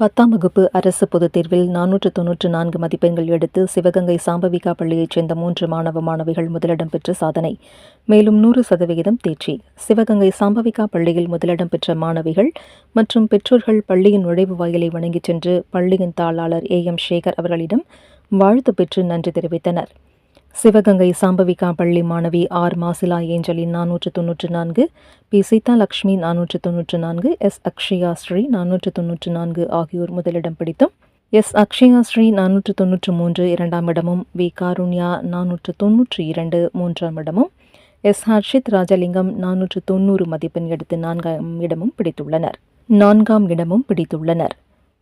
பத்தாம் வகுப்பு அரசு பொதுத் தேர்வில் நானூற்று தொன்னூற்று நான்கு மதிப்பெண்கள் எடுத்து சிவகங்கை சாம்பவிகா பள்ளியைச் சேர்ந்த மூன்று மாணவ மாணவிகள் முதலிடம் பெற்ற சாதனை. மேலும் நூறு சதவிகிதம் தேர்ச்சி. சிவகங்கை சாம்பவிகா பள்ளியில் முதலிடம் பெற்ற மாணவிகள் மற்றும் பெற்றோர்கள் பள்ளியின் நுழைவு வாயிலை வணங்கிச் சென்று பள்ளியின் தாளாளர் ஏ எம் சேகர் அவர்களிடம் வாழ்த்து பெற்று நன்றி தெரிவித்தனர். சிவகங்கை சாம்பவிகா பள்ளி மாணவி ஆர் மாசிலா ஏஞ்சலின் நானூற்று தொன்னூற்று நான்கு பி. சீதா லக்ஷ்மி நானூற்று தொன்னூற்று நான்கு எஸ். அக்ஷயா ஸ்ரீ நானூற்று தொன்னூற்று நான்கு ஆகியோர் முதலிடம் பிடித்தும் எஸ். அக்ஷயா ஸ்ரீ நானூற்று தொன்னூற்று மூன்று இரண்டாம் இடமும் வி. காருண்யா நானூற்று தொன்னூற்றி இரண்டு மூன்றாம் இடமும் எஸ். ஹர்ஷித் ராஜலிங்கம் நானூற்று தொண்ணூறு மதிப்பெண் எடுத்து நான்காம் இடமும் பிடித்துள்ளனர். நான்காம் இடமும் பிடித்துள்ளனர்.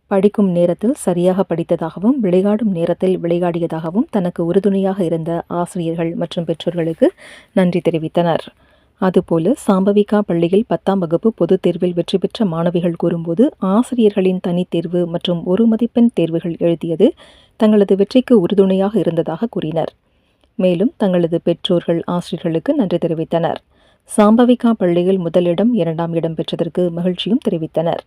படிக்கும் நேரத்தில் சரியாக படித்ததாகவும் விளையாடும் நேரத்தில் விளையாடியதாகவும் தனக்கு உறுதுணையாக இருந்த ஆசிரியர்கள் மற்றும் பெற்றோர்களுக்கு நன்றி தெரிவித்தனர். அதுபோல சாம்பவிகா பள்ளியில் பத்தாம் வகுப்பு பொதுத் தேர்வில் வெற்றி பெற்ற மாணவிகள் கூறும்போது ஆசிரியர்களின் தனித்தேர்வு மற்றும் ஒரு மதிப்பெண் தேர்வுகள் எழுதியது தங்களது வெற்றிக்கு உறுதுணையாக இருந்ததாக கூறினர். மேலும் தங்களது பெற்றோர்கள் ஆசிரியர்களுக்கு நன்றி தெரிவித்தனர். சாம்பவிகா பள்ளியில் முதலிடம் இரண்டாம் இடம் பெற்றதற்கு மகிழ்ச்சியும் தெரிவித்தனர்.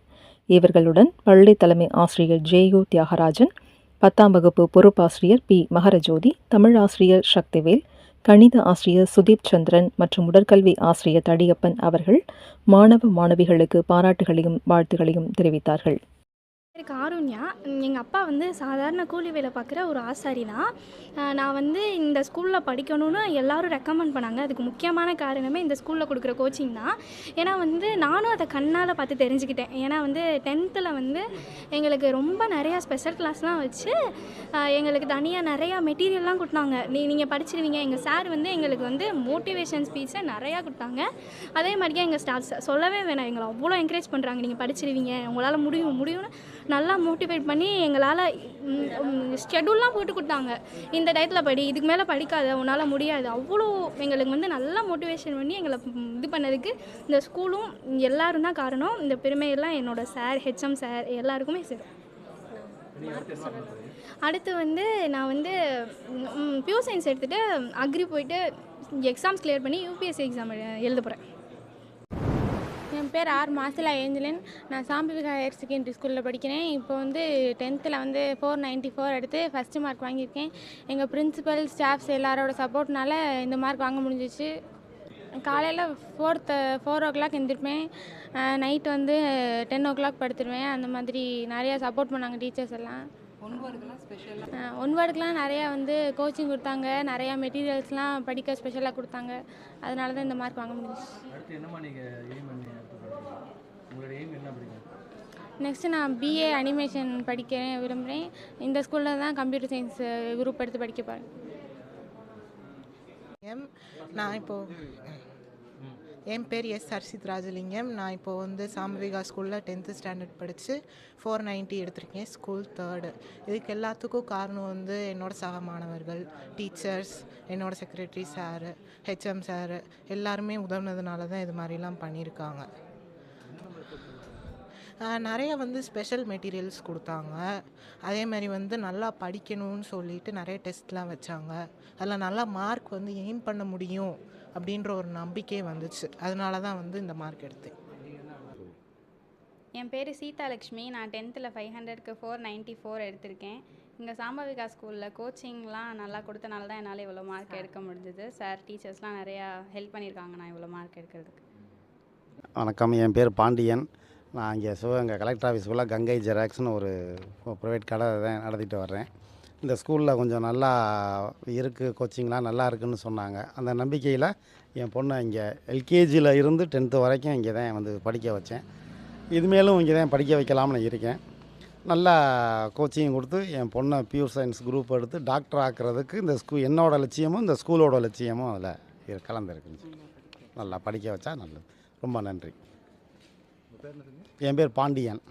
இவர்களுடன் பள்ளி தலைமை ஆசிரியர் ஜேயு தியாகராஜன் பத்தாம் வகுப்பு பொறுப்பாசிரியர் பி. மகரஜோதி தமிழ் ஆசிரியர் சக்திவேல் கணித ஆசிரியர் சுதீப் சந்திரன் மற்றும் உடற்கல்வி ஆசிரியர் தடியப்பன் அவர்கள் மாணவ மாணவிகளுக்கு பாராட்டுகளையும் வாழ்த்துகளையும் தெரிவித்தார்கள். எனக்கு ஆருண்யா. எங்கள் அப்பா வந்து சாதாரண கூலி வேலை பார்க்குற ஒரு ஆசாரி தான் நான் வந்து இந்த ஸ்கூலில் படிக்கணும்னு எல்லாரும் ரெக்கமெண்ட் பண்ணாங்க. அதுக்கு முக்கியமான காரணமே இந்த ஸ்கூலில் கொடுக்குற கோச்சிங் தான். ஏன்னா வந்து நானும் அதை கண்ணால் பார்த்து தெரிஞ்சுக்கிட்டேன். ஏன்னா வந்து டென்த்தில் வந்து எங்களுக்கு ரொம்ப நிறையா ஸ்பெஷல் கிளாஸ்லாம் வச்சு எங்களுக்கு தனியாக நிறையா மெட்டீரியல்லாம் கொடுத்தாங்க. நீ நீங்கள் படிச்சிருவீங்க. எங்கள் சார் வந்து எங்களுக்கு வந்து மோட்டிவேஷன் ஸ்பீச்சை நிறையா கொடுத்தாங்க. அதே மாதிரியே எங்கள் ஸ்டாஃப்ஸ் சொல்லவே வேணாம். எங்களை அவ்வளோ என்கரேஜ் பண்ணுறாங்க நீங்கள் படிச்சிருவீங்க. உங்களால் முடியும் முடியும்னு நல்லா மோட்டிவேட் பண்ணி எங்களால் ஷெடியூல்லாம் போட்டு கொடுத்தாங்க. இந்த டயத்தில் படி இதுக்கு மேலே படிக்காத உன்னால் முடியாது. அவ்வளோ எங்களுக்கு வந்து நல்லா மோட்டிவேஷன் பண்ணி எங்களை இது பண்ணதுக்கு இந்த ஸ்கூலும் எல்லோரும் தான் காரணம். இந்த பெருமையெல்லாம் என்னோடய சார் ஹெச்எம் சார் எல்லாருக்குமே சரி அடுத்து வந்து நான் வந்து பியூ சயின்ஸ் எடுத்துகிட்டு அக்ரி போயிட்டு எக்ஸாம்ஸ் கிளியர் பண்ணி யூபிஎஸ்சி எக்ஸாம் எழுத போகிறேன் என் பேர் ஆர் மாசிலா ஏஞ்சலின். நான் சாம்பிவிகா ஹையர் செகண்டரி ஸ்கூலில் படிக்கிறேன். இப்போ வந்து டென்த்தில் வந்து ஃபோர் நைன்ட்டி ஃபோர் எடுத்து ஃபஸ்ட்டு மார்க் வாங்கியிருக்கேன். எங்கள் பிரின்சிபல் ஸ்டாஃப்ஸ் எல்லாரோட சப்போர்ட்னால இந்த மார்க் வாங்க முடிஞ்சிச்சு. காலையில் ஃபோர்த்து ஃபோர் ஓ கிளாக் எழுந்திருப்பேன் நைட் வந்து டென் ஓ கிளாக் படுத்துருவேன். அந்த மாதிரி நிறையா சப்போர்ட் பண்ணாங்க டீச்சர்ஸ் எல்லாம். ஒன் வேர்டுக்கெலாம் நிறையா வந்து கோச்சிங் கொடுத்தாங்க. நிறையா மெட்டீரியல்ஸ்லாம் படிக்க ஸ்பெஷலாக கொடுத்தாங்க. அதனால தான் இந்த மார்க் வாங்க முடிஞ்சிச்சு. அடுத்து என்னம்மா நீங்கள் எய்ம் பண்ணி அடுத்து படிக்கிறீங்க? உங்களோட எய்ம் என்ன படிக்கணும் நெக்ஸ்ட்டு நான் பிஏ அனிமேஷன் படிக்க விரும்புகிறேன் இந்த ஸ்கூலில் தான் கம்ப்யூட்டர் சயின்ஸ் குரூப் எடுத்து படிக்க போகிறேன் எம் நான் இப்போது என் பேர் எஸ் ஹர்ஷித் ராஜலிங்கம். நான் இப்போது வந்து சாம்பவிகா ஸ்கூலில் டென்த்து ஸ்டாண்டர்ட் படித்து ஃபோர் நைன்ட்டி எடுத்திருக்கேன் ஸ்கூல் தேர்டு இதுக்கு எல்லாத்துக்கும் காரணம் வந்து என்னோட சக மாணவர்கள் டீச்சர்ஸ் என்னோட செக்ரட்டரி சாரு ஹெச்எம் சாரு எல்லாருமே உதவுனதுனால தான் இது மாதிரிலாம் பண்ணியிருக்காங்க. நிறைய வந்து ஸ்பெஷல் மெட்டீரியல்ஸ் கொடுத்தாங்க. அதே மாதிரி வந்து நல்லா படிக்கணும்னு சொல்லிட்டு நிறைய டெஸ்ட்லாம் வச்சாங்க. அதில் நல்லா மார்க் வந்து எய்ம் பண்ண முடியும் அப்படின்ற ஒரு நம்பிக்கை வந்துச்சு. அதனால தான் வந்து இந்த மார்க் எடுத்தேன். என் பேர் சீதாலக்ஷ்மி. நான் டென்த்தில் ஃபைவ் ஹண்ட்ரட்க்கு ஃபோர் நைன்ட்டி ஃபோர் எடுத்திருக்கேன். இங்கே சாம்பவிகா ஸ்கூலில் கோச்சிங்லாம் நல்லா கொடுத்தனால தான் என்னால் இவ்வளோ மார்க் எடுக்க முடிஞ்சது. சார் டீச்சர்ஸ்லாம் நிறையா ஹெல்ப் பண்ணியிருக்காங்க நான் இவ்வளோ மார்க் எடுக்கிறதுக்கு. வணக்கம். என் பேர் பாண்டியன். நான் இங்கே சிவகங்கை கலெக்டர் ஆஃபீஸ்க்குள்ளே கங்கை ஜெராக்ஸ்னு ஒரு ப்ரைவேட் கடை தான் நடத்திட்டு வர்றேன். இந்த ஸ்கூலில் கொஞ்சம் நல்லா இருக்குது கோச்சிங்லாம் நல்லா இருக்குன்னு சொன்னாங்க. அந்த நம்பிக்கையில் என் பொண்ணை இங்கே எல்கேஜியில் இருந்து டென்த்து வரைக்கும் இங்கே தான் வந்து படிக்க வச்சேன். இதுமேலும் இங்கே தான் படிக்க வைக்கலாம்னு இருக்கேன். நல்லா கோச்சிங் கொடுத்து என் பொண்ணை பியூர் சயின்ஸ் குரூப் எடுத்து டாக்டர் ஆக்குறதுக்கு இந்த ஸ்கூ என்னோட லட்சியமும் இந்த ஸ்கூலோட லட்சியமும் அதில் கலந்துருக்குன்னு நல்லா படிக்க வச்சா நல்லது. ரொம்ப நன்றி. என் பேர் பாண்டியன்.